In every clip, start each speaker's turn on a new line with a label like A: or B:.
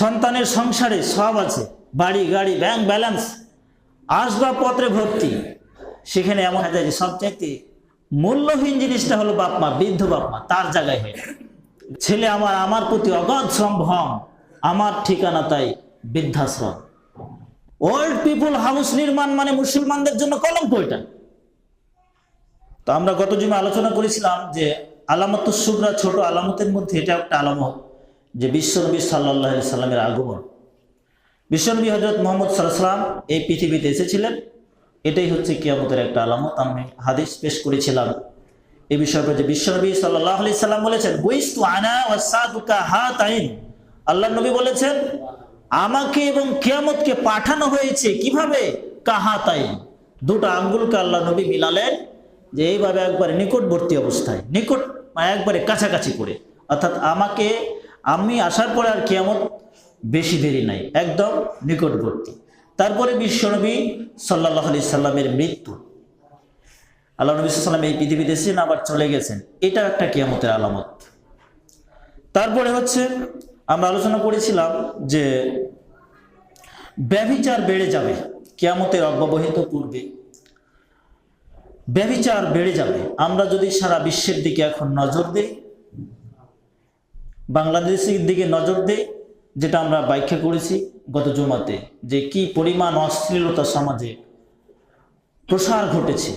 A: সন্তানের সংসারে সব আছে। বাড়ি, গাড়ি ব্যাংক ব্যালেন্স আসবাবপত্রে ভর্তি। সেখানে এমন হয় যে সবচাইতে মূল্যহীন জিনিসটা হলো বাপমা বৃদ্ধ বাপমা তার জায়গায় হয় ছেলে আমার আমার প্রতি অগাধ সম্ভ্রম, আমার ঠিকানা তাই বৃদ্ধাশ্রম। ওল্ড পিপুল হাউস নির্মাণ মানে মুসলমানদের জন্য কলঙ্ক এটা তো আমরা গত জুমে আলোচনা করেছিলাম যে আলামত সুবরা, ছোট আলামতের মধ্যে এটা একটা আলামত। যে বিশ্বনবী সাল্লাহ সাল্লামের আগমন। বিশ্বনবী হজরত মোহাম্মদ সাল্লাম এই পৃথিবীতে এসেছিলেন। এটাই হচ্ছে কিয়ামতের একটা আলামত। আমি হাদিস পেশ করেছিলাম। এই বিষয়ে যে বিশ্বনবী সাল্লাহ আলি সাল্লাম বলেছেন, বইস্তু আনা ওয়াসাদুকা হাত আইন আল্লাহ নবী বলেছেন, আমাকে এবং কিয়ামতকে পাঠানো হয়েছে কীভাবে? কাহাতাই দুটো আঙ্গুলকে আল্লাহ নবী মিলালেন যে এইভাবে একবারে নিকটবর্তী অবস্থায়, নিকট, একবারে কাছাকাছি করে। অর্থাৎ আমাকে আমি আসার পরে আর কিয়ামত বেশি দেরি নাই, একদম নিকটবর্তী। তারপরে বিশ্বনবী সাল্লাহ আলি সাল্লামের মৃত্যু। আল্লাহ নবী সাল্লাম এই পৃথিবীতে এসেছেন আবার চলে গেছেন। এটা একটা কিয়ামতের আলামত। তারপরে হচ্ছে আমরা আলোচনা করেছিলাম যে ব্যভিচার বেড়ে যাবে, কিয়ামতের অব্যবহিত পূর্বে। ব্যভিচার বেড়ে যাবে। আমরা যদি সারা বিশ্বের দিকে এখন নজর দিই বাংলাদেশের দিকে নজর দিই যেটা আমরা ব্যাখ্যা করেছি গত জুমাতে, যে কি পরিমাণ অশ্লীলতা সমাজে প্রসার ঘটেছে।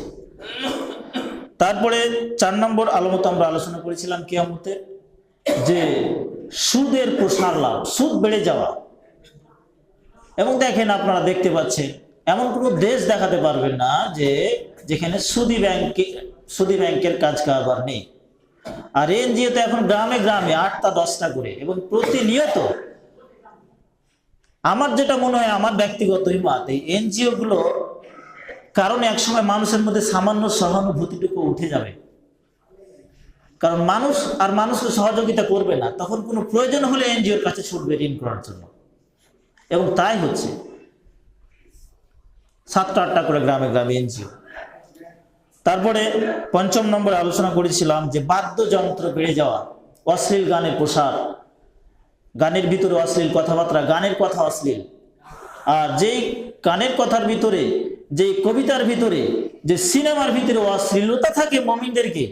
A: তারপরে চার নম্বর আলমত আমরা আলোচনা করেছিলাম কিয়ামতের, যে সুদের প্রসার লাভ, সুদ বেড়ে যাওয়া। এবং দেখেন আপনারা দেখতে পাচ্ছেন, এমন কোনো দেশ দেখাতে পারবেন না যে, যেখানে সুদি ব্যাংকে, সুদি ব্যাংকের কাজ কারবার নেই। আর এনজিও তো এখন গ্রামে গ্রামে, আটটা, দশটা করে। এবং প্রতিনিয়ত আমার যেটা মনে হয়, আমার ব্যক্তিগত মত এই এনজিও গুলো কারণ একসময় মানুষের মধ্যে সামান্য সহানুভূতিটুকু উঠে যাবে। কারণ মানুষ আর মানুষকে সহযোগিতা করবে না, তখন কোনো প্রয়োজন হলে এনজিওর কাছে ছুটবে ঋণ করার জন্য। এবং তাই হচ্ছে, সাতটা, আটটা করে গ্রামে গ্রামে এনজিও। তারপরে পঞ্চম নম্বরে আলোচনা করেছিলাম যে বাদ্যযন্ত্র বেড়ে যাওয়া, অশ্লীল গানের প্রসার, গানের ভিতরে অশ্লীল কথাবার্তা, গানের কথা অশ্লীল। আর যেই গানের কথার ভিতরে যে কবিতার ভিতরে, যে সিনেমার ভিতরে অশ্লীলতা থাকে মমিনদেরকে,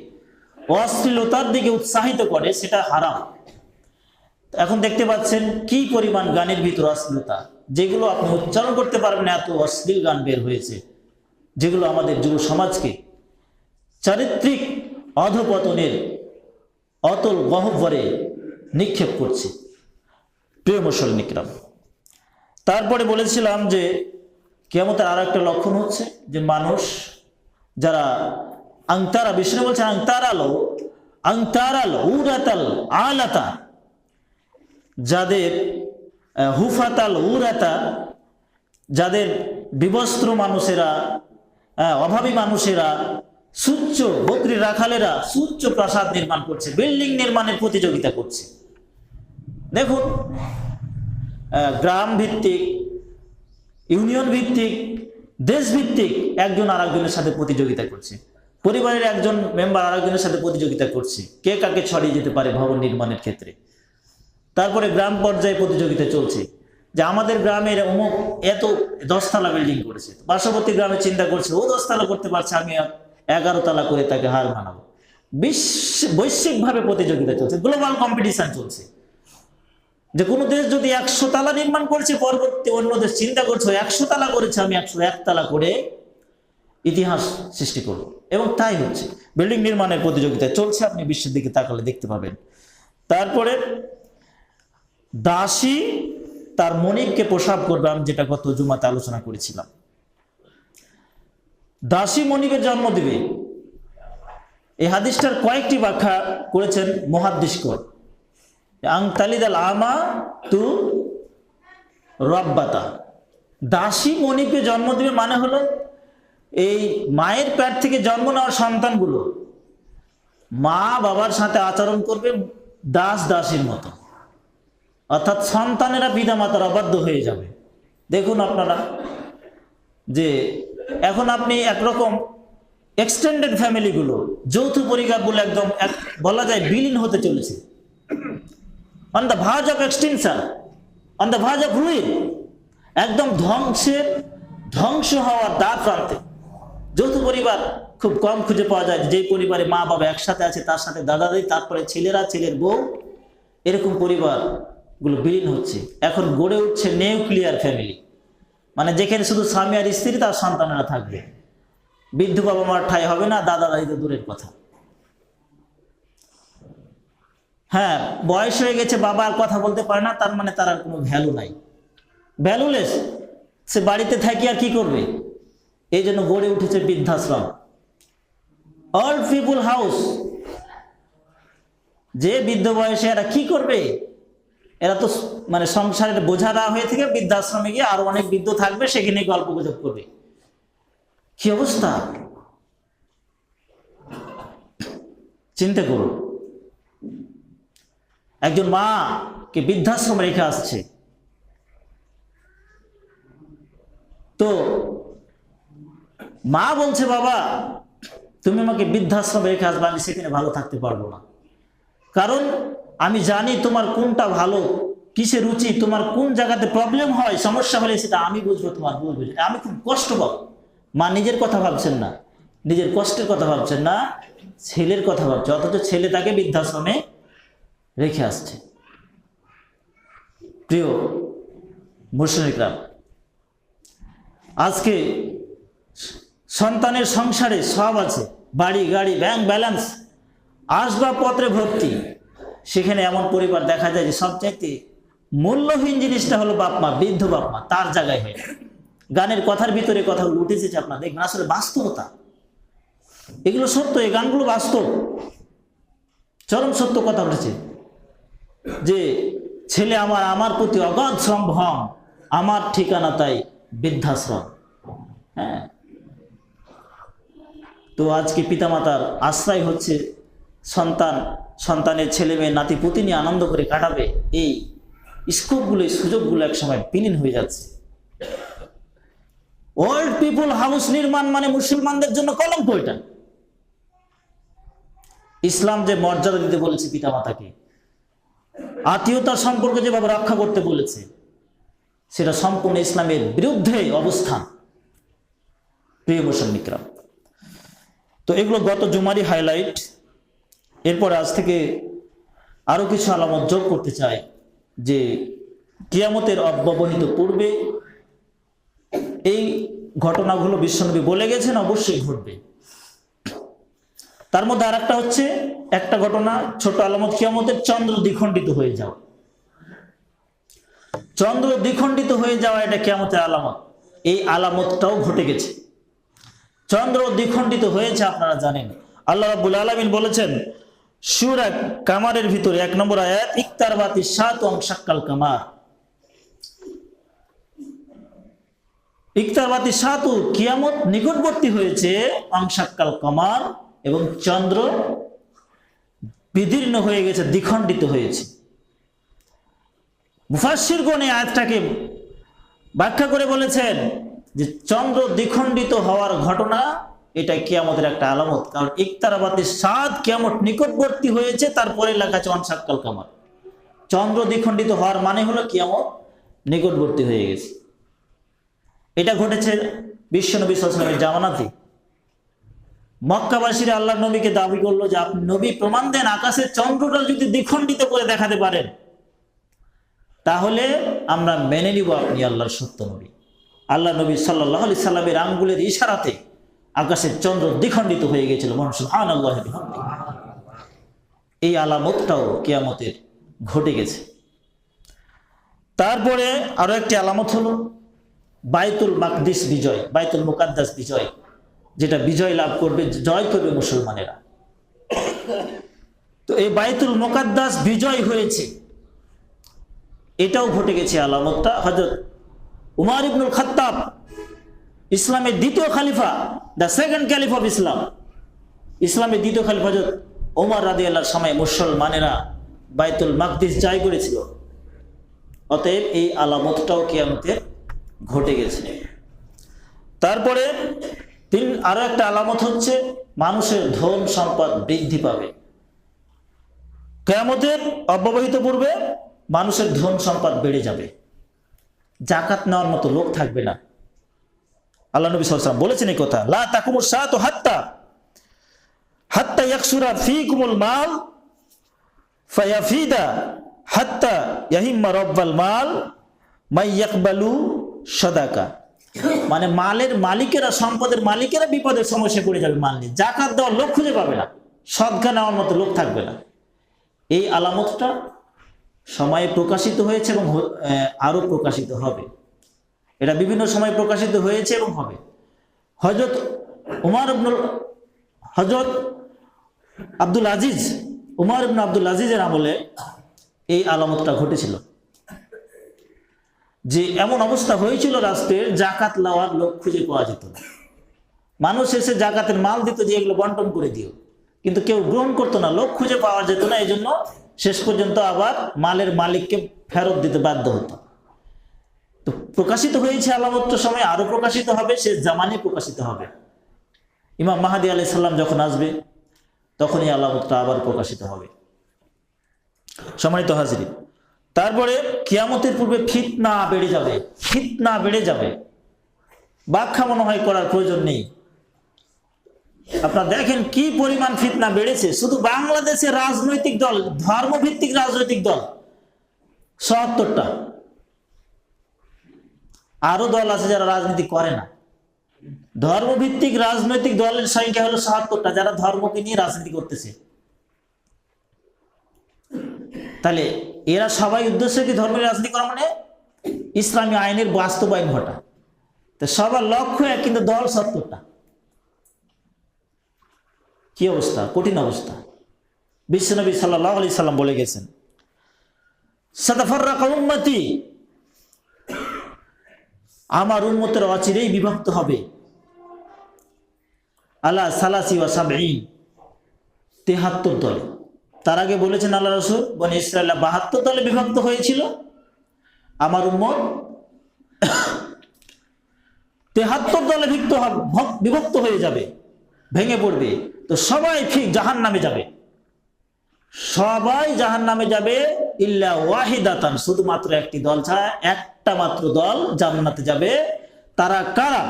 A: অশ্লীলতার দিকে উৎসাহিত করে, সেটা হারাম। এখন দেখতে পাচ্ছেন কি পরিমাণ গানের ভিতরে অশ্লীলতা, যেগুলো আপনি উচ্চারণ করতে পারবেন এত অশ্লীল গান বের হয়েছে, যেগুলো আমাদের যুব সমাজকে চারিত্রিক অধপতনের অতল গহ্বরে নিক্ষেপ করছে। প্রিয় মুসলিকরাম তারপরে বলেছিলাম যে কেমতের আর একটা লক্ষণ হচ্ছে যে মানুষ যারা আংতারা, বিষ্ণু বলছেন আংতারালো আংতারাল উরাতাল আলাতা, যাদের হুফাতাল উরাতা, যাদের বিবস্ত্র মানুষেরা অভাবী মানুষেরা সুচ্চ বকরি রাখালেরা সুচ্চ প্রাসাদ নির্মাণ করছে, বিল্ডিং নির্মাণের প্রতিযোগিতা করছে। দেখুন গ্রাম ভিত্তিক, ইউনিয়ন ভিত্তিক, দেশ ভিত্তিক একজন আরেকজনের সাথে প্রতিযোগিতা করছে। পরিবারের একজন মেম্বার আরেকজনের সাথে প্রতিযোগিতা করছে। কে কাকে ছড়িয়ে যেতে পারে ভবন নির্মাণের ক্ষেত্রে? তারপরে গ্রাম পর্যায়ে প্রতিযোগিতা চলছে। যে আমাদের গ্রামের অমুক এত দশতলা বিল্ডিং করেছে, পার্শ্ববর্তী গ্রামে চিন্তা করছে, ও দশতলা করতে পারছে, আমি এগারো তালা করে তাকে হার মানাবো। বিশ্ব বৈশ্বিকভাবে প্রতিযোগিতা চলছে গ্লোবাল কম্পিটিশন চলছে। যে কোনো দেশ যদি একশো তালা নির্মাণ করছে, পরবর্তী অন্য দেশ চিন্তা করছে একশো তালা করেছে, আমি একশো এক তালা করে ইতিহাস সৃষ্টি করব। এবং তাই হচ্ছে। বিল্ডিং নির্মাণের প্রতিযোগিতা চলছে, আপনি বিশ্বের দিকে তাকালে দেখতে পাবেন। তারপরে দাসী তার মনিককে প্রসাব করবে, আমি যেটা গত জুমাতে আলোচনা করেছিলাম। দাসী মনিকের জন্ম দিবে। এই হাদিসটার কয়েকটি ব্যাখ্যা করেছেন মহাদ্দিসকর আং তালিদাল আমা তু রব্বাতা। দাসী মনিকে জন্ম দিবে মানে হলো এই মায়ের পেট থেকে জন্ম নেওয়ার সন্তানগুলো মা বাবার সাথে আচরণ করবে দাস দাসীর মতো। অর্থাৎ সন্তানেরা পিতা মাতার অবাধ্য হয়ে যাবে। দেখুন আপনারা যে এখন আপনি একরকম এক্সটেন্ডেড ফ্যামিলিগুলো যৌথ পরিবারগুলো একদম এক, বলা যায় বিলীন হতে চলেছে। On the verge of extension on the verge of ruin একদম ধ্বংসের, ধ্বংস হওয়ার দ্বার প্রান্তে। যৌথ পরিবার খুব কম খুঁজে পাওয়া যায়, যেই পরিবারে মা বাবা একসাথে আছে, তার সাথে দাদা দাদি, তারপরে ছেলেরা, ছেলের বউ, এরকম পরিবারগুলো বিলীন হচ্ছে। এখন গড়ে উঠছে নিউক্লিয়ার ফ্যামিলি মানে যেখানে শুধু স্বামী আর স্ত্রী, তার সন্তানেরা থাকবে। বৃদ্ধ বাবা মার ঠাই হবে না, দাদা দাদি তো দূরের কথা। হ্যাঁ বয়স হয়ে গেছে, বাবা আর কথা বলতে পারে না, তার মানে তার আর কোনো ভ্যালু নাই। ভ্যালুলেস সে বাড়িতে থাকি আর কি করবে? এই জন্য গড়ে উঠেছে বৃদ্ধাশ্রম। অল পিপুল হাউস যে বৃদ্ধ বয়সে এরা কি করবে? এরা তো মানে সংসারের বোঝা না হয়ে থেকে বৃদ্ধাশ্রমে গিয়ে আরও অনেক বৃদ্ধ থাকবে, সেখানে গল্প গুজব করবে। কি অবস্থা? চিন্তা করুন। একজন মা কে বৃদ্ধাশ্রমে রেখে আসছে। তো মা বলছে, বাবা, তুমি আমাকে বৃদ্ধাশ্রমে রেখে আসবে, আমি সেখানে ভালো থাকতে পারব না। কারণ আমি জানি তোমার কোনটা ভালো কিসে রুচি, তোমার কোন জায়গাতে প্রবলেম হয়, সমস্যা হলে সেটা আমি বুঝব, তোমার বুঝব। সেটা আমি খুব কষ্ট পাবো। মা নিজের কথা ভাবছেন না। নিজের কষ্টের কথা ভাবছেন না, ছেলের কথা ভাবছে। অথচ ছেলে তাকে বৃদ্ধাশ্রমে রেখে আসছে। প্রিয় মুসলিকরাম আজকে সন্তানের সংসারে সব আছে। বাড়ি, গাড়ি ব্যাংক ব্যালেন্স আসবাবপত্রে ভর্তি। সেখানে এমন পরিবার দেখা যায় যে সবচাইতে মূল্যহীন জিনিসটা হলো বাপমা বৃদ্ধ বাপমা তার জায়গায় হয় গানের কথার ভিতরে কথাগুলো উঠেছে আপনার দেখবেন, আসলে বাস্তবতা। এগুলো সত্য, এই গানগুলো বাস্তব। চরম সত্য কথা উঠেছে যে ছেলে আমার আমার প্রতি অগাধ সম্ভ্রম, আমার ঠিকানা তাই বৃদ্ধাশ্রম। হ্যাঁ। তো আজকে পিতামাতার আশ্রয় হচ্ছে সন্তান সন্তানের ছেলে মেয়ে, নাতি, পুতি নিয়ে আনন্দ করে কাটাবে, এই স্কোপগুলো, এই সুযোগগুলো একসময় বিলীন হয়ে যাচ্ছে। ওল্ড পিপুল হাউস নির্মাণ মানে মুসলমানদের জন্য কলঙ্ক এটা। ইসলাম যে মর্যাদা দিতে বলেছে পিতামাতাকে, আত্মীয়তার সম্পর্কে যেভাবে রক্ষা করতে বলেছে, সেটা সম্পূর্ণ ইসলামের বিরুদ্ধে অবস্থান। প্রিয় মুসল্লিকরা, তো এগুলো গত জুমারি হাইলাইট এরপর আজ থেকে আরও কিছু আলামত যোগ করতে চাই যে কিয়ামতের অব্যবহিত পূর্বে এই ঘটনাগুলো বিশ্বনবী বলে গেছেন, অবশ্যই ঘটবে। তার মধ্যে আর একটা হচ্ছে, একটা ঘটনা ছোট আলামত, কিয়ামতের চন্দ্র দ্বিখণ্ডিত হয়ে যাওয়া। চন্দ্র দ্বিখণ্ডিত হয়ে যাওয়া এটা কিয়ামতের আলামত। এই আলামতটাও ঘটে গেছে। চন্দ্র দ্বিখণ্ডিত হয়েছে, আপনারা জানেন। আল্লাহ রাব্বুল আলামিন বলেছেন সুরা কামারের ভিতরে এক নম্বর আয়াত ইকতার বাতি সাত অংশাক্কাল কামার। ইকতার বাতি সাতু কিয়ামত নিকটবর্তী হয়েছে, অংশাক্কাল কামার এবং চন্দ্র বিদীর্ণ হয়ে গেছে, দ্বিখণ্ডিত হয়েছে। মুফাসির গণে আয়াতটাকে ব্যাখ্যা করে বলেছেন যে চন্দ্র দ্বিখণ্ডিত হওয়ার ঘটনা এটা কিয়ামতের একটা আলামত। কারণ ইকতারাবাতের সাত কিয়ামত নিকটবর্তী হয়েছে, তারপরে লেখা আছে অনসাক্কাল কামার চন্দ্র দ্বিখণ্ডিত হওয়ার মানে হলো কিয়ামত নিকটবর্তী হয়ে গেছে। এটা ঘটেছে বিশ্বনবী সালামের জামানাতে। মক্কাবাসীরা আল্লাহ নবীকে দাবি করল যে, আপনি নবী প্রমাণ দেন, আকাশের চন্দ্রটা যদি দ্বিখণ্ডিত করে দেখাতে পারেন, তাহলে আমরা মেনে নিব আপনি আল্লাহর সত্য নবী। আল্লাহ নবী সাল্লাহ আলি সাল্লামের আঙ্গুলের ইশারাতে আকাশের চন্দ্র দ্বিখণ্ডিত হয়ে গেছিল মানুষ আল্লাহ এই আলামতটাও কেয়ামতের ঘটে গেছে। তারপরে আরও একটি আলামত হলো, বাইতুল মাকদিস বিজয়, বাইতুল মুকাদ্দাস বিজয়, যেটা বিজয় লাভ করবে, জয় করবে মুসলমানেরা। তো এই বাইতুল মোকাদ্দাস বিজয় হয়েছে। এটাও ঘটে গেছে আলামতটা। হজরত উমার ইবনুল খাত্তাব ইসলামের দ্বিতীয় খালিফা the second caliph of Islam ইসলামের দ্বিতীয় খালিফা ওমর রাদি আল্লাহর সময় মুসলমানেরা বাইতুল মাকদিস জয় করেছিল। অতএব এই আলামতটাও কিয়ামতের ঘটে গেছে। তারপরে তিন, আরও একটা আলামত হচ্ছে মানুষের ধন সম্পদ বৃদ্ধি পাবে। কেয়ামতের অব্যবহিত পূর্বে মানুষের ধন সম্পদ বেড়ে যাবে। জাকাত নেওয়ার মতো লোক থাকবে না। আল্লাহ নবী সাল্লাম বলেছেন এই কথা লা তাকুমুর সাত হাত্তা হাত্তা ইয়াকসুরা ফি কুমুল মাল ফায়াফিদা হাত্তা ইয়াহিম্মা রব্বাল মাল মাই ইয়াকবালু সদাকা। মানে মালের মালিকেরা সম্পদের মালিকেরা বিপদের সমস্যা পড়ে যাবে মাল নিয়ে। জাকাত দেওয়ার লোক খুঁজে পাবে না। সদকা নেওয়ার মতো লোক থাকবে না। এই আলামতটা সময়ে প্রকাশিত হয়েছে এবং হ- আহ, আরও প্রকাশিত হবে। এটা বিভিন্ন সময় প্রকাশিত হয়েছে এবং হবে। হজরত উমার আব্দুল হজরত আব্দুল আজিজ, উমার ইবনে আব্দুল আজিজের আমলে এই আলামতটা ঘটেছিল। যে এমন অবস্থা হয়েছিল রাষ্ট্রের জাকাত লওয়ার লোক খুঁজে পাওয়া যেত না। মানুষ এসে জাকাতের মাল দিত যে এগুলো বন্টন করে দিও কিন্তু কেউ গ্রহণ করতো না, লোক খুঁজে পাওয়া যেত না। এই জন্য শেষ পর্যন্ত আবার মালের মালিককে ফেরত দিতে বাধ্য হতো। তো প্রকাশিত হয়েছে আলামতটা সময়, আরও প্রকাশিত হবে সে জামানে প্রকাশিত হবে। ইমাম মাহাদি আলাই সাল্লাম যখন আসবে, তখনই আলামতটা আবার প্রকাশিত হবে। সম্মানিত হাজিরি তারপরে কিয়ামতের পূর্বে ফিতনা বেড়ে যাবে, ফিতনা বেড়ে যাবে। ব্যাখ্যা মনে হয় করার প্রয়োজন নেই। আপনারা দেখেন কি পরিমাণ ফিতনা বেড়েছে, শুধু বাংলাদেশে রাজনৈতিক দল, ধর্মভিত্তিক রাজনৈতিক দল, সত্তরটা। আরও দল আছে যারা রাজনীতি করে না। ধর্মভিত্তিক রাজনৈতিক দলের সংখ্যা হলো সাহাত্তরটা যারা ধর্মকে নিয়ে রাজনীতি করতেছে। তাহলে এরা সবাই উদ্দেশ্য কি ধর্মের রাজনীতি করা মানে? ইসলামী আইনের বাস্তবায়ন ঘটা। তো সবার লক্ষ্য এক, কিন্তু দল সত্তরটা। কি অবস্থা? কঠিন অবস্থা। বিশ্বনবী সাল্লাহ আলি সাল্লাম বলে গেছেন সাদাফাররা উম্মতি আমার উন্মতের অচিরেই বিভক্ত হবে। আল্লাহ সালাসি ওয়া সাবঈন, তেহাত্তর দলে। তার আগে বলেছেন আল্লাহ রসুল, বনে ইসরায়েল বাহাত্তর দলে বিভক্ত হয়েছিল। আমার উম্মত তেহাত্তর দলে বিভক্ত হব- ভক- বিভক্ত হয়ে যাবে, ভেঙে পড়বে। তো সবাই ঠিক জাহান নামে যাবে। সবাই জাহান নামে যাবে ইল্লা ওয়াহিদাতান, শুধুমাত্র একটি দল ছাড়া একটা মাত্র দল জান্নাতে যাবে। তারা কারা?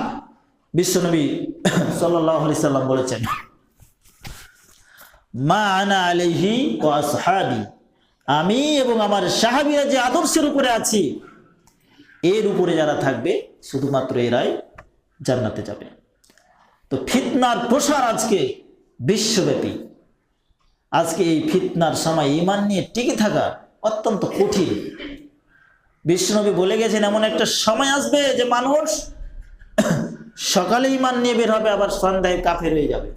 A: বিশ্বনবী আলাইহি সাল্লাম বলেছেন, মা আনা ওয়া আসহাবি। আমি এবং আমার সাহাবীরা যে আদর্শের উপরে আছি, এর উপরে যারা থাকবে, শুধুমাত্র এরাই জান্নাতে যাবে। তো ফিতনার প্রসার আজকে বিশ্বব্যাপী। আজকে এই ফিতনার সময় ইমান নিয়ে টিকে থাকা অত্যন্ত কঠিন। বিশ্বনবী বলে গেছেন, এমন একটা সময় আসবে যে মানুষ সকালে ইমান নিয়ে বের হবে, আবার সন্ধ্যায় কাফের হয়ে যাবে।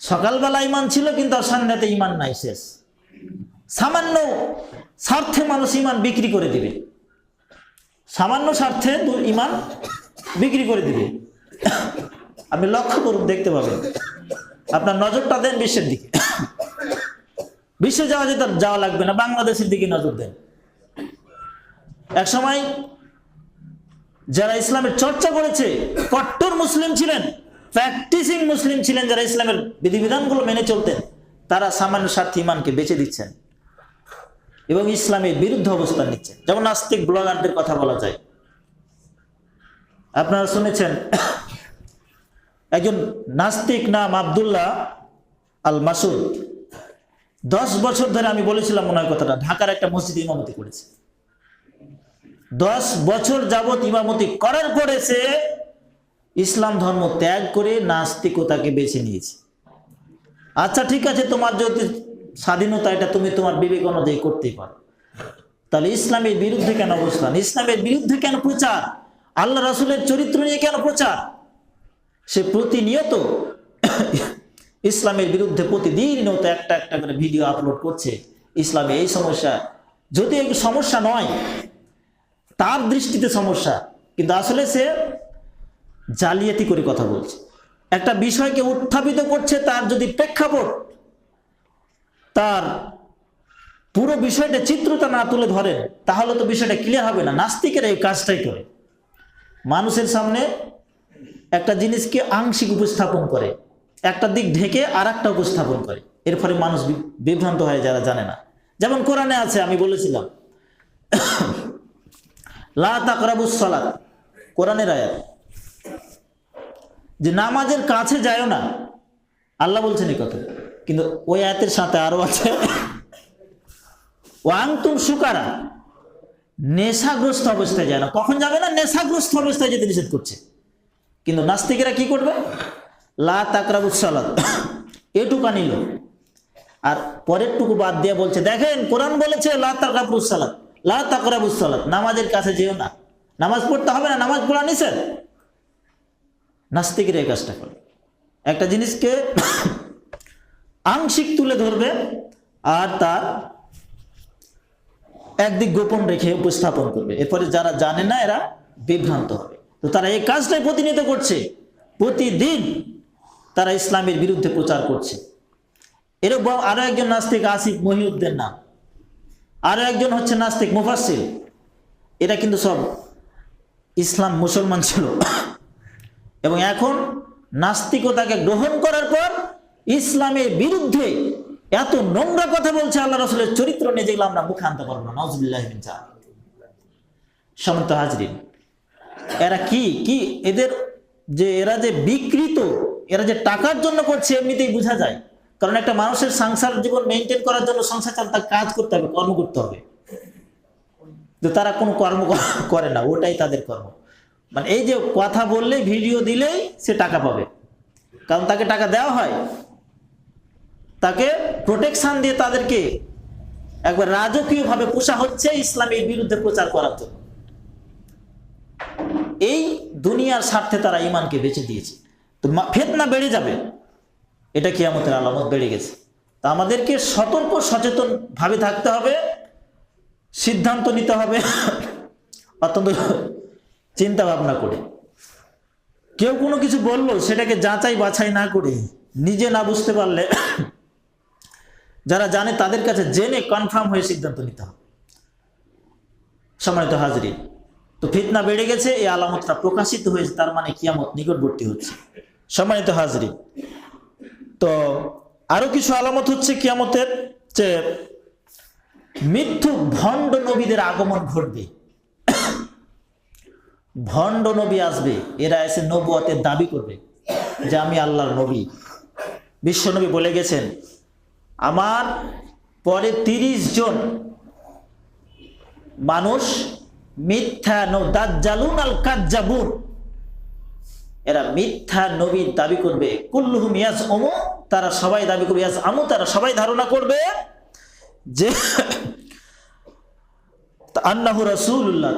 A: সকালবেলা ইমান ছিল, কিন্তু সন্ধ্যাতে ইমান নাই শেষ। সামান্য স্বার্থে মানুষ ইমান বিক্রি করে দিবে। সামান্য স্বার্থে ইমান বিক্রি করে দিবে। আপনি লক্ষ্য করুন, দেখতে পাবেন। আপনার নজরটা দেন বিশ্বের দিকে। বিশ্বে যাওয়া যেতে, যাওয়া লাগবে না। বাংলাদেশের দিকে নজর দেন। এক সময় যারা ইসলামের চর্চা করেছে, কট্টর মুসলিম ছিলেন, প্র্যাকটিসিং মুসলিম ছিলেন যারা ইসলামের বিধিবিধানগুলো মেনে চলতেন, তারা সামান্য স্বার্থে ইমানকে বেঁচে দিচ্ছেন এবং ইসলামের বিরুদ্ধে অবস্থান নিচ্ছেন। যেমন নাস্তিক ব্লগারদের কথা বলা যায়। আপনারা শুনেছেন, একজন নাস্তিক নাম আবদুল্লাহ আল মাসুদ দশ বছর ধরে আমি বলেছিলাম মনে হয় কথাটা, ঢাকার একটা মসজিদ ইমামতি করেছে। দশ বছর যাবত ইমামতি করার পরে সে ইসলাম ধর্ম ত্যাগ করে নাস্তিকতাকে বেছে নিয়েছে। আচ্ছা ঠিক আছে, তোমার যদি স্বাধীনতা, এটা তুমি তোমার বিবেক অনুযায়ী করতেই পারো। তাহলে ইসলামের বিরুদ্ধে কেন অবস্থান? ইসলামের বিরুদ্ধে কেন প্রচার? আল্লাহ রাসুলের চরিত্র নিয়ে কেন প্রচার? সে প্রতিনিয়ত ইসলামের বিরুদ্ধে প্রতিদিনত একটা একটা করে ভিডিও আপলোড করছে। ইসলামে এই সমস্যা, যদি সমস্যা নয়, তার দৃষ্টিতে সমস্যা। কিন্তু আসলে সে জালিয়াতি করে কথা বলছে। একটা বিষয়কে উত্থাপিত করছে তার যদি প্রেক্ষাপট, তার পুরো বিষয়টা চিত্রটা না তুলে ধরেন, তাহলে তো বিষয়টা ক্লিয়ার হবে না। নাস্তিকেরা এই কাজটাই করে। মানুষের সামনে একটা জিনিসকে আংশিক উপস্থাপন করে। একটা দিক ঢেকে আর একটা উপস্থাপন করে। এর ফলে মানুষ বিভ্রান্ত হয় যারা জানে না। যেমন কোরআনে আছে, আমি বলেছিলাম, লা তাকরাবুস সালাত, কোরআনের আয়াত। যে নামাজের কাছে যায়ও না, আল্লাহ বলছেন এই কথা। কিন্তু ওই আয়াতের সাথে আরও আছে, ওয়াং তুম সুকারা নেশাগ্রস্ত অবস্থায় যায় না। কখন যাবে না? নেশাগ্রস্ত অবস্থায় যেতে নিষেধ করছে। কিন্তু নাস্তিকেরা কি করবে? লা তাকরাবুস সালাত। এটুকা নিল আর পরের টুকু বাদ দিয়ে বলছে, দেখেন, কোরআন বলেছে লা তাকরাবুস সালাত। লা তাকরাবুস সালাত। নামাজের কাছে যেও না। নামাজ পড়তে হবে না? নামাজ পড়া নিষেধ? নাস্তিকের এই কাজটা করে। একটা জিনিসকে আংশিক তুলে ধরবে আর তার একদিক গোপন রেখে উপস্থাপন করবে। এরপরে যারা জানে না, এরা বিভ্রান্ত হবে। তো তারা এই কাজটাই প্রতিনিধিত্ব করছে। প্রতিদিন তারা ইসলামের বিরুদ্ধে প্রচার করছে। এরকম আরও একজন নাস্তিক আসিফ মহিউদ্দিন নাম। আরও একজন হচ্ছে নাস্তিক মুফাসিল এরা কিন্তু সব ইসলাম মুসলমান ছিল। এবং এখন নাস্তিকতাকে গ্রহণ করার পর ইসলামের বিরুদ্ধে এত নোংরা কথা বলছে আল্লাহ রসুলের চরিত্র নিয়ে যেগুলো আমরা মুখে আনতে পারব না নজরুল্লাহ সমন্ত হাজরিন, এরা কি? কি? এদের যে এরা যে বিকৃত, এরা যে টাকার জন্য করছে এমনিতেই বোঝা যায়। কারণ একটা মানুষের সংসার জীবন মেনটেন করার জন্য সংসার চাল তার কাজ করতে হবে, কর্ম করতে হবে। তো তারা কোনো কর্ম করে না, ওটাই তাদের কর্ম। মানে এই যে কথা বললে, ভিডিও দিলেই সে টাকা পাবে। কারণ তাকে টাকা দেওয়া হয়। তাকে প্রোটেকশন দিয়ে তাদেরকে একবার রাজকীয়ভাবে পোষা হচ্ছে ইসলামের বিরুদ্ধে প্রচার করার জন্য। এই দুনিয়ার স্বার্থে তারা ইমানকে বেঁচে দিয়েছে। তো ফেতনা বেড়ে যাবে। এটা কি কিয়ামতের আলামত বেড়ে গেছে। তা আমাদেরকে সতর্ক, সচেতন ভাবে থাকতে হবে, সিদ্ধান্ত নিতে হবে, অত্যন্ত চিন্তা ভাবনা করে। কেউ কোনো কিছু বলল, সেটাকে যাচাই বাছাই না করে, নিজে না বুঝতে পারলে যারা জানে তাদের কাছে জেনে কনফার্ম হয়ে সিদ্ধান্ত নিতে হবে। সম্মানিত হাজরি তো ফিতনা বেড়ে গেছে, এই আলামতটা প্রকাশিত হয়েছে, তার মানে কিয়ামত নিকটবর্তী হচ্ছে। সম্মানিত হাজরি তো আরও কিছু আলামত হচ্ছে কিয়ামতের, যে মিথ্যুক ভণ্ড নবীদের আগমন ঘটবে। ভণ্ড নবী আসবে, এরা এসে নবুয়তের দাবি করবে যে আমি আল্লাহর নবী। বিশ্বনবী বলে গেছেন, আমার পরে তিরিশ জন মানুষ মিথ্যা দাজ্জালুন আল কাজ্জাবুন। এরা মিথ্যা দাবি করবে। তারা সবাই দাবি করবে। আমু তারা সবাই ধারণা করবে যে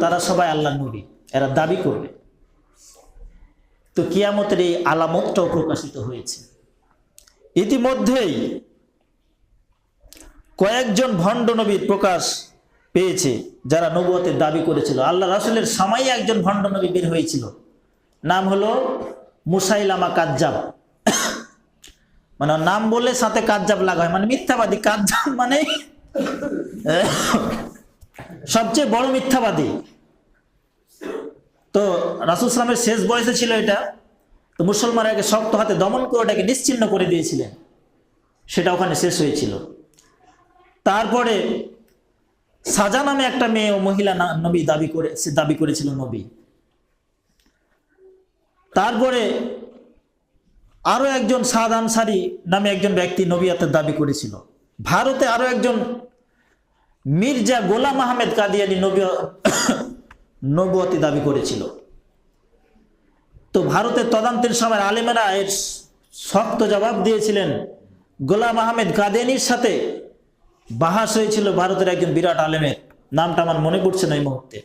A: তারা সবাই আল্লাহ নবী। এরা দাবি করবে। তো কিয়ামতের এই আলামতটাও প্রকাশিত হয়েছে। ইতিমধ্যেই কয়েকজন ভণ্ড নবীর প্রকাশ পেয়েছে, যারা নবুয়তের দাবি করেছিল। আল্লাহ রাসুলের সময় একজন ভণ্ড নবী বের হয়েছিল। নাম হলো মুসাইলামা কাজ্জাব। মানে নাম বললে সাথে কাজ্জাব লাগা হয়। মানে মিথ্যাবাদী। কাজ্জাব মানে সবচেয়ে বড় মিথ্যাবাদী। তো রাসুল ইসলামের শেষ বয়সে ছিল এটা। তো মুসলমানকে শক্ত হাতে দমন করে ওটাকে নিশ্চিন্ন করে দিয়েছিলেন। সেটা ওখানে শেষ হয়েছিল। তারপরে সাজা নামে একটা মেয়ে ও মহিলা নবী দাবি করে সে দাবি করেছিল নবী। তারপরে আরও একজন সাদ আনসারি নামে একজন ব্যক্তি নবিয়াতের দাবি করেছিল। ভারতে আরও একজন মির্জা গোলাম আহমেদ কাদিয়ানি নবী নবুয়তি দাবি করেছিল। তো ভারতের তদন্তের সময় আলেমেরা এর শক্ত জবাব দিয়েছিলেন গোলাম আহমেদ কাদিয়ানির সাথে। বাহাস হয়েছিল ভারতের একজন বিরাট আলেমের। নামটা আমার মনে পড়ছে না এই মুহূর্তে।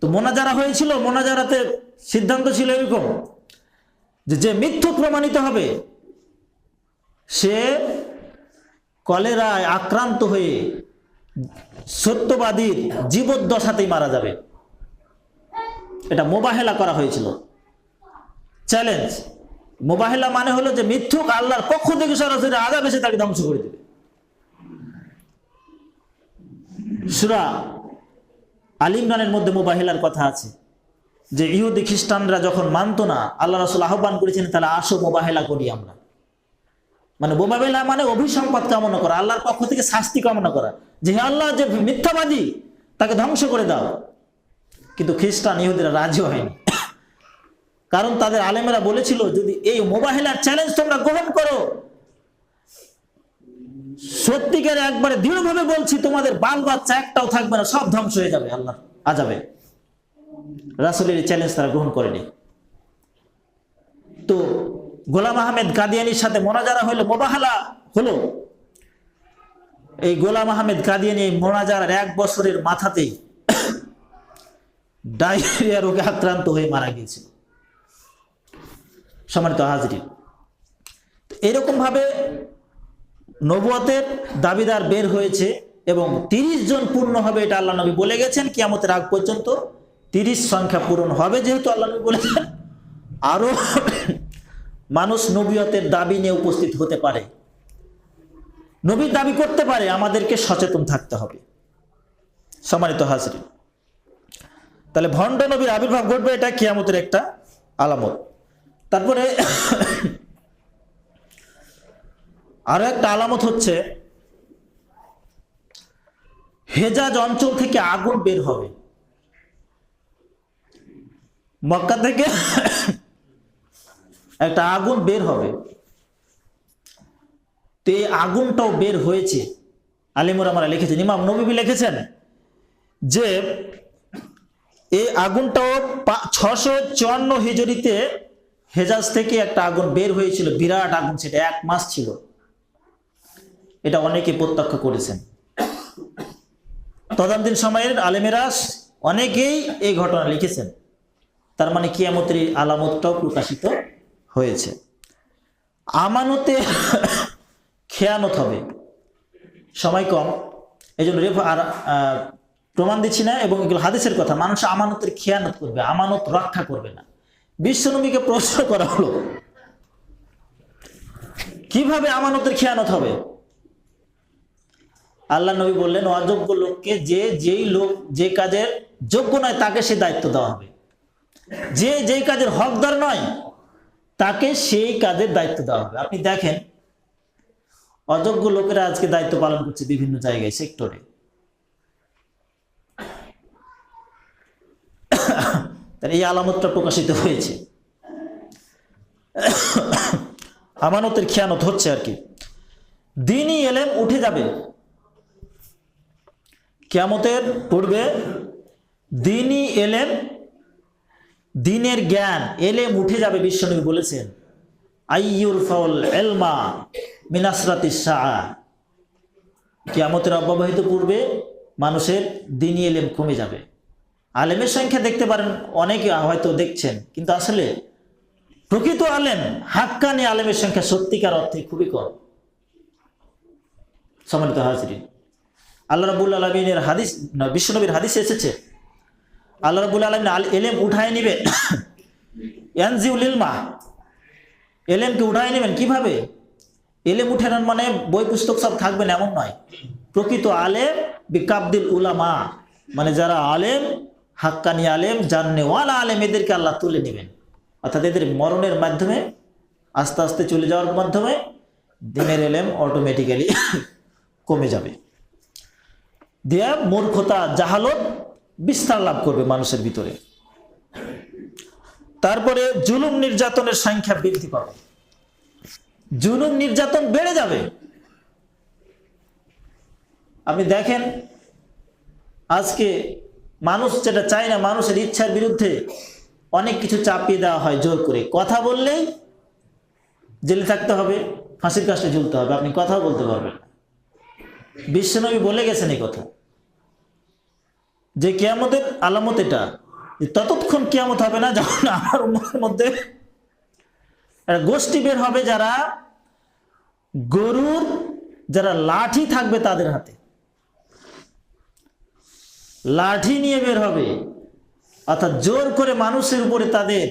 A: তো মোনাজারা হয়েছিল, মোনাজারাতে সিদ্ধান্ত ছিল এরকম যে যে মিথ্যুক প্রমাণিত হবে, সে কলেরায় আক্রান্ত হয়ে সত্যবাদীর জীবদ্দশাতেই মারা যাবে। এটা মোবাহেলা করা হয়েছিল। চ্যালেঞ্জ। মোবাহেলা মানে হলো যে মিথ্যুক আল্লাহর পক্ষ থেকে সরাসরি আজাব এসে তাকে ধ্বংস করে দেবে। সুরা আল ইমরানের মধ্যে মোবাহিলার কথা আছে যে ইহুদি খ্রিস্টানরা যখন মানতো না, আল্লাহ রসুল আহ্বান করেছেন, তাহলে আসো মোবাহেলা করি আমরা। মানে মোবাবেলা মানে অভিসম্পাদ কামনা করা, আল্লাহর পক্ষ থেকে শাস্তি কামনা করা। যে হে আল্লাহ, যে মিথ্যাবাদী, তাকে ধ্বংস করে দাও। কিন্তু খ্রিস্টান ইহুদিরা রাজি হয়নি। কারণ তাদের আলেমেরা বলেছিল, যদি এই মোবাইলের চ্যালেঞ্জ তোমরা গ্রহণ করো সত্যিকার একবারে দৃঢ়ভাবে বলছি, তোমাদের বাল বাচ্চা একটাও থাকবে না, সব ধ্বংস হয়ে যাবে, আল্লাহ। আজাবে রাসুলের চ্যালেঞ্জ তারা গ্রহণ করেনি। তো গোলাম আহমেদ কাদিয়ানির সাথে মোনাজারা হলো, মোবাহালা হলো, এই গোলাম আহমেদ কাদিয়ানি মোনাজারার এক বছরের মাথাতেই ডায়রিয়া রোগে আক্রান্ত হয়ে মারা গিয়েছিল। সম্মানিত হাজরিন এরকম ভাবে নবুয়তের দাবিদার বের হয়েছে এবং তিরিশ জন পূর্ণ হবে এটা আল্লাহ নবী বলে গেছেন, কিয়ামতের আগ পর্যন্ত তিরিশ সংখ্যা পূরণ হবে যেহেতু আল্লাহ নবী বলেছেন। আরও মানুষ নবীয়তের দাবি নিয়ে উপস্থিত হতে পারে। নবীর দাবি করতে পারে, আমাদেরকে সচেতন থাকতে হবে। সম্মানিত হাজরিন, তাহলে ভণ্ড নবীর আবির্ভাব ঘটবে এটা কিয়ামতের একটা আলামত। তারপরে আরও একটা আলামত হচ্ছে, হেজাজ অঞ্চল থেকে আগুন বের হবে। মক্কা থেকে একটা আগুন বের হবে। তো এই আগুনটাও বের হয়েছে। আলিমুর আমরা লিখেছেন, ইমাম নবী লিখেছেন যে, এই আগুনটাও ছশো চুয়ান্ন হিজড়িতে হেজাজ থেকে একটা আগুন বের হয়েছিল, বিরাট আগুন, সেটা এক মাস ছিল। এটা অনেকে প্রত্যক্ষ করেছেন। তদানীন সময়ের আলেমেরাস অনেকেই এই ঘটনা লিখেছেন। তার মানে কিয়ামতের আলামতটাও প্রকাশিত হয়েছে। আমানতে খেয়ানত হবে। সময় কম। এই জন্য রেফ আর প্রমাণ দিচ্ছি না এবং এগুলো হাদিসের কথা। মানুষ আমানতের খেয়ানত করবে, আমানত রক্ষা করবে না। বিশ্বনবীকে প্রশ্ন করা হলো, কীভাবে আমানতের খেয়ানত হবে? আল্লাহ নবী বললেন, অযোগ্য লোককে যে যেই লোক যে কাজের যোগ্য নয়, তাকে সে দায়িত্ব দেওয়া হবে। যে যেই কাজের হকদার নয়, তাকে সেই কাজের দায়িত্ব দেওয়া হবে। আপনি দেখেন, অযোগ্য লোকেরা আজকে দায়িত্ব পালন করছে বিভিন্ন জায়গায়, সেক্টরে। এই আলামতটা প্রকাশিত হয়েছে। আমানতের খেয়ানত হচ্ছে আর কি। দিনই এলেম উঠে যাবে। কেয়ামতের পূর্বে দিনই এলেম দিনের জ্ঞান এলেম উঠে যাবে বিশ্বনবী বলেছেন আইয়ুর ফাউল এলমা মিনাসরাতি শাহ কিয়ামতের অব্যবহিত পূর্বে মানুষের দিনই এলেম কমে যাবে। আলেমের সংখ্যা দেখতে পারেন, অনেকে হয়তো দেখছেন, কিন্তু আসলে প্রকৃত আলেম হাক্কানি আলেমের সংখ্যা সত্যিকার অর্থে খুবই কম। সম্মানিত হাজরিন আল্লাহ রাবুল আলমিনের হাদিস বিশ্বনবীর হাদিস এসেছে। আল্লাহ রাবুল আলমিন আল এলেম উঠায় নিবেন এনজিউল ইলমা এলেমকে উঠায় নেবেন কীভাবে? এলেম উঠে নেন মানে বই, পুস্তক সব থাকবেন এমন নয়। প্রকৃত আলেম বিকাবদিল উলামা। মানে যারা আলেম, হাক্কানি আলেম, জাননেওয়ালা আলেম, এদেরকে আল্লাহ তুলে নেবেন। অর্থাৎ এদের মরণের মাধ্যমে, আস্তে আস্তে চলে যাওয়ার মাধ্যমে, দিনের এলেম অটোমেটিক্যালি কমে যাবে। দিয়া মূর্খতা জাহালত বিস্তার লাভ করবে মানুষের ভিতরে। তারপরে জুলুম নির্যাতনের সংখ্যা বৃদ্ধি পাবে। জুলুম নির্যাতন বেড়ে যাবে। আপনি দেখেন, আজকে মানুষ যেটা চায় না, মানুষের ইচ্ছার বিরুদ্ধে অনেক কিছু চাপিয়ে দেওয়া হয় জোর করে। কথা বললেই জেলে থাকতে হবে, ফাঁসির কাছে ঝুলতে হবে। আপনি কথাও বলতে পারবেন বিশ্বনবী বলে গেছেন এই কথা। যে কেয়ামতের আলামত এটা ততক্ষণ কেয়ামত হবে না যখন আমার উম্মতের মধ্যে গোষ্ঠী বের হবে যারা গরুর, যারা লাঠি থাকবে তাদের হাতে। লাঠি নিয়ে বের হবে, অর্থাৎ জোর করে মানুষের উপরে তাদের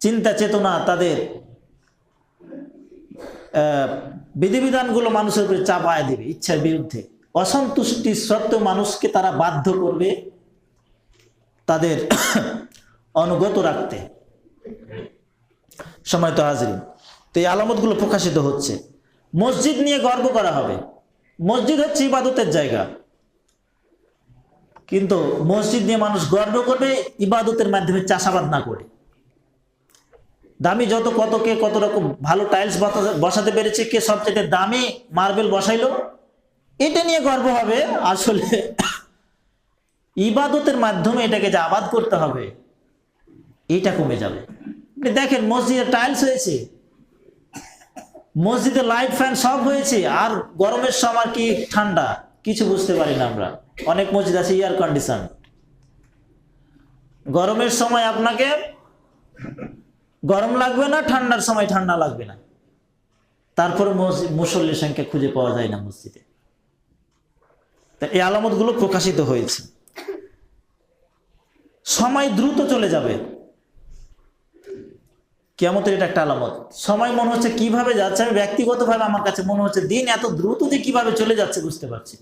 A: চিন্তা চেতনা, তাদের বিধিবিধানগুলো মানুষের উপরে চাপায় দেবে ইচ্ছার বিরুদ্ধে। অসন্তুষ্টি সত্ত্বেও মানুষকে তারা বাধ্য করবে তাদের অনুগত রাখতে। সময় তো হাজরিন, তো এই আলামতগুলো প্রকাশিত হচ্ছে। মসজিদ নিয়ে গর্ব করা হবে। মসজিদ হচ্ছে ইবাদতের জায়গা। কিন্তু মসজিদ নিয়ে মানুষ গর্ব করবে ইবাদতের মাধ্যমে চাষাবাদ না করে। দামি যত কত কে কত রকম ভালো টাইলস বসাতে পেরেছে, কে সবচেয়ে দামি মার্বেল বসাইলো এটা নিয়ে গর্ব হবে। আসলে ইবাদতের মাধ্যমে এটাকে যে আবাদ করতে হবে, এটা কমে যাবে। দেখেন, মসজিদে টাইলস হয়েছে। মসজিদে লাইট ফ্যান সব হয়েছে, আর গরমের সময় কি ঠান্ডা, কিছু বুঝতে পারি না আমরা। অনেক মসজিদ আছে এয়ার কন্ডিশন গরমের সময় আপনাকে গরম লাগবে না, ঠান্ডার সময় ঠান্ডা লাগবে না। তারপরে মসজিদ মুসল্লির সংখ্যা খুঁজে পাওয়া যায় না মসজিদে। এই আলামতগুলো প্রকাশিত হয়েছে। সময় দ্রুত চলে যাবে। কেমতের এটা একটা আলামত। সময় মনে হচ্ছে কীভাবে যাচ্ছে? আমি ব্যক্তিগতভাবে আমার কাছে মনে হচ্ছে দিন এত দ্রুত যে কীভাবে চলে যাচ্ছে বুঝতে পারছি।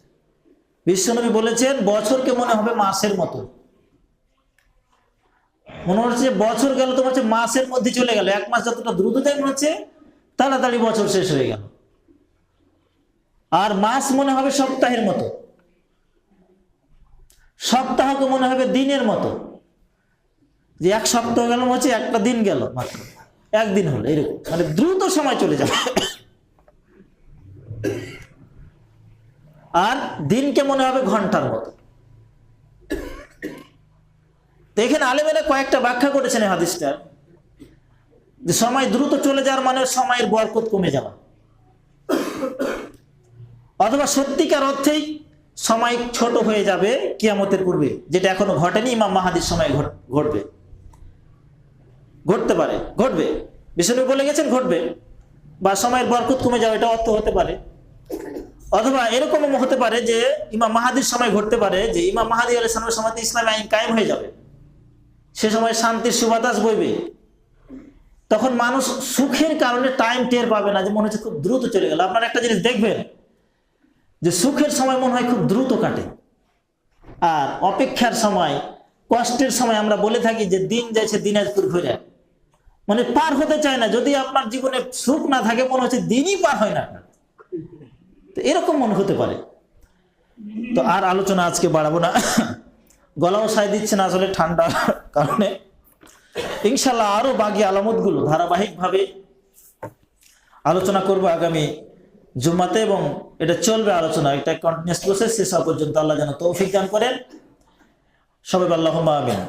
A: বিশ্বনবী বলেছেন, বছরকে মনে হবে মাসের মতো। মনে হচ্ছে বছর গেল তোমার হচ্ছে মাসের মধ্যে চলে গেল। এক মাস যতটা দ্রুত যায় মনে হচ্ছে, তাড়াতাড়ি বছর শেষ হয়ে গেল। আর মাস মনে হবে সপ্তাহের মতো। সপ্তাহকে মনে হবে দিনের মতো। যে এক সপ্তাহ গেল হচ্ছে একটা দিন গেল মাত্র। একদিন হলো, এরকম। মানে দ্রুত সময় চলে যাবে। আর দিনকে মনে হবে ঘণ্টার মতো। তো এখানে আলেমেরা কয়েকটা ব্যাখ্যা করেছেন এই হাদিসটার যে সময় দ্রুত চলে যাওয়ার মানে সময়ের বরকত কমে যাওয়া। অথবা সত্যিকার অর্থেই সময় ছোট হয়ে যাবে কিয়ামতের পূর্বে, যেটা এখনও ঘটেনি, ইমাম মাহাদির সময় ঘট- ঘটবে। ঘটতে পারে, ঘটবে। বিষ্ণু বলে গেছেন, ঘটবে। বা সময়ের বরকত কমে যাবে এটা অর্থ হতে পারে। অথবা এরকম হতে পারে যে, ইমাম মাহাদির সময় ঘটতে পারে যে, ইমাম মাহাদি আলাইসলামের সময় ইসলামী আইন কায়েম হয়ে যাবে। সে সময় শান্তির সুবাতাস বইবে। তখন মানুষ সুখের কারণে টাইম টের পাবে না, যে মনে হচ্ছে খুব দ্রুত চলে গেল। আপনারা একটা জিনিস দেখবেন যে সুখের সময় মনে হয় খুব দ্রুত কাটে। আর অপেক্ষার সময়, কষ্টের সময় আমরা বলে থাকি যে দিন যাইছে দিনাজপুর ঘুরে মানে পার হতে চায় না, যদি আপনার জীবনে সুখ না থাকে, মনে হচ্ছে দিনই পার হয় না। তো এরকম মনে হতে পারে। তো আর আলোচনা আজকে বাড়াবো না। গলাও সাই দিচ্ছে না আসলে ঠান্ডার কারণে। ইনশাল্লাহ আরও বাকি আলামতগুলো ধারাবাহিকভাবে আলোচনা করব আগামী জুম্মাতে এবং এটা চলবে আলোচনা এটা কন্টিনিউস প্রসেস শেষ হওয়া পর্যন্ত আল্লাহ যেন তৌফিক দান করেন। সবাই আল্লাহ আমিন।